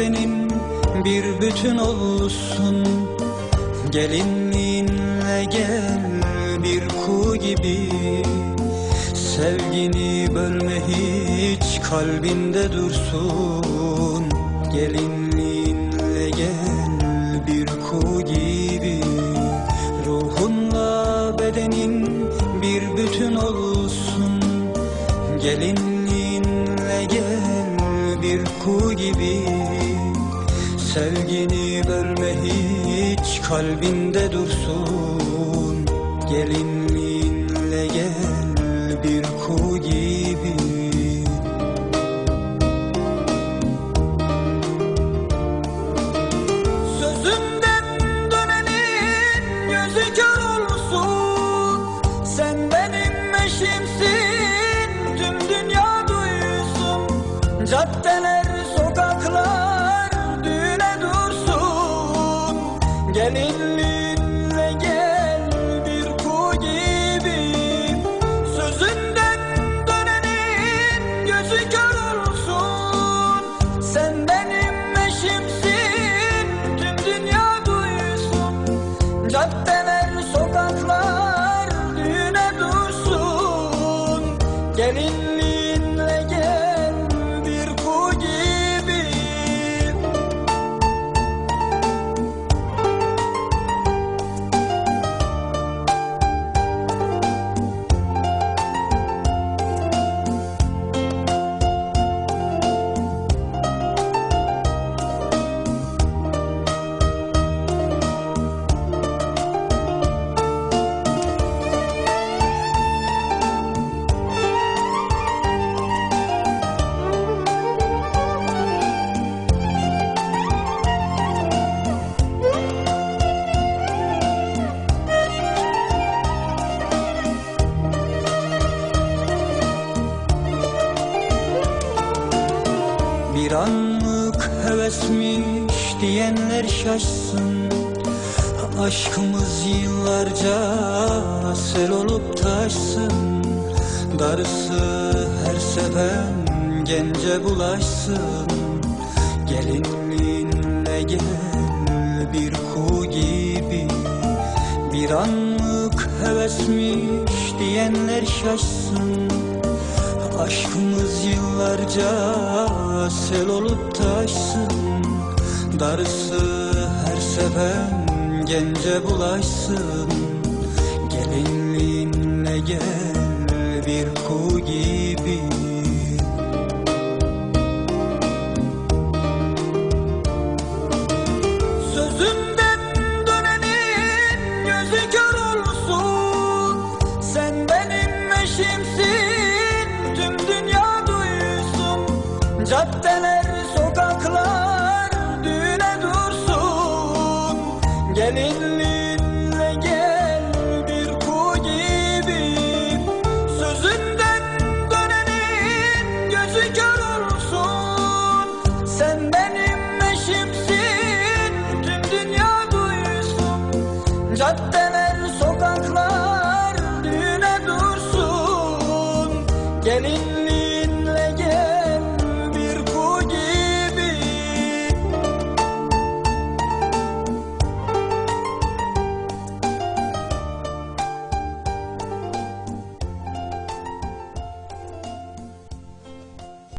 bedenin bir bütün olsun. Gelinliğinle gel bir kuğu gibi. Sevgini bölme hiç kalbinde dursun. Gelinliğinle gel bir kuğu gibi. Ruhunla bedenin bir bütün olsun. Gelinliğinle gel bir kuğu gibi Sevgini bölme hiç kalbinde dursun. Gelinliğinle gel bir kuğu gibi. Sözünden dönenin gözü kör Sen benim eşimsin tüm dünya duysun. Caddeler sokaklar Gelinliğinle Bir anlık hevesmiş diyenler şaşsın. Aşkımız yıllarca sel olup taşsın. Darısı her seven gence bulaşsın. Gelinliğinle gel bir kuğu gibi. Bir anlık hevesmiş diyenler şaşsın Aşkımız yıllarca sel olup taşsın. Darısı her seven gence bulaşsın. Gelinliğinle gel bir kuğu gibi. Sözünden Caddeler, sokaklar düğüne dursun. Gelinliğinle gel bir ku gibi. Sözünden dönenin gözü kör olsun. Sen benim eşimsin tüm dünya duysun. Caddeler, sokaklar düğüne dursun. Gelinliğinle